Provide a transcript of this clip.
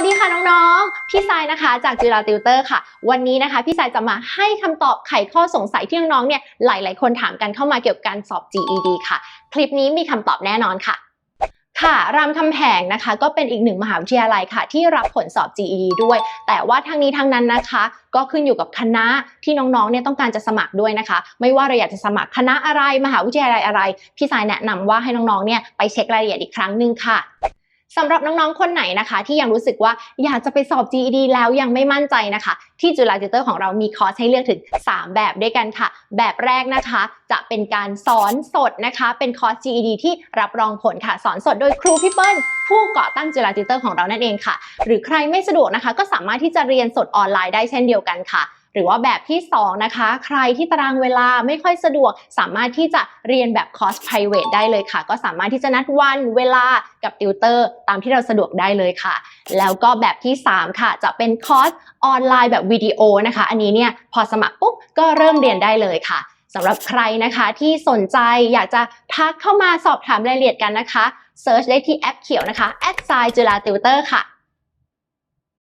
วัสดีค่ะน้องๆ พี่สายนะคะจากจุฬาติวเตอร์ค่ะ วันนี้นะคะพี่สายจะมาให้คำตอบไขข้อสงสัยที่น้องๆเนี่ยหลายๆ คนถามกันเข้ามาเกี่ยวกับการสอบ GED ค่ะ คลิปนี้มีคำตอบแน่นอนค่ะค่ะ รามคำแหงนะคะก็เป็นอีกหนึ่งมหาวิทยาลัยค่ะ ที่รับผลสอบ GED ด้วย แต่ว่าทั้งนี้ทั้งนั้นนะคะ ก็ขึ้นอยู่กับคณะที่น้องๆเนี่ยต้องการจะสมัครด้วยนะคะ ไม่ว่าเราอยากจะสมัครคณะอะไรมหาวิทยาลัยอะไร พี่สายแนะนำว่าให้น้องๆเนี่ยไปเช็ครายละเอียดอีกครั้งหนึ่งค่ะ สำหรับน้องๆ คนไหนนะคะ ที่ยังรู้สึกว่าอยากจะไปสอบ GED แล้วยังไม่มั่นใจนะคะ ที่จุฬาติเตอร์ของเรามีคอร์สให้เลือกถึง 3 แบบด้วยกันค่ะ แบบแรกนะคะ จะเป็นการสอนสดนะคะ เป็นคอร์ส GED ที่รับรองผลค่ะ สอนสดโดยครูพี่เปิ้ลผู้ก่อตั้งจุฬาติเตอร์ของเรานั่นเองค่ะ หรือใครไม่สะดวกนะคะ ก็สามารถที่จะเรียนสดออนไลน์ได้เช่นเดียวกันค่ะ หรือว่าแบบที่ 2 นะคะ ใครที่ตารางเวลาไม่ค่อยสะดวก สามารถที่จะเรียนแบบคอร์ส private ได้เลยค่ะ ก็สามารถที่จะนัดวันเวลากับติวเตอร์ ตามที่เราสะดวกได้เลยค่ะ แล้วก็แบบที่ 3 ค่ะ จะเป็นคอร์สออนไลน์แบบวิดีโอนะคะ อันนี้เนี่ยพอสมัครปุ๊บก็เริ่มเรียนได้เลยค่ะสำหรับใครนะคะที่สนใจอยากจะทักเข้ามาสอบถามรายละเอียดกันนะคะเซิร์ชได้ที่แอปเขียวนะคะแอดไซจุฬาติวเตอร์ค่ะ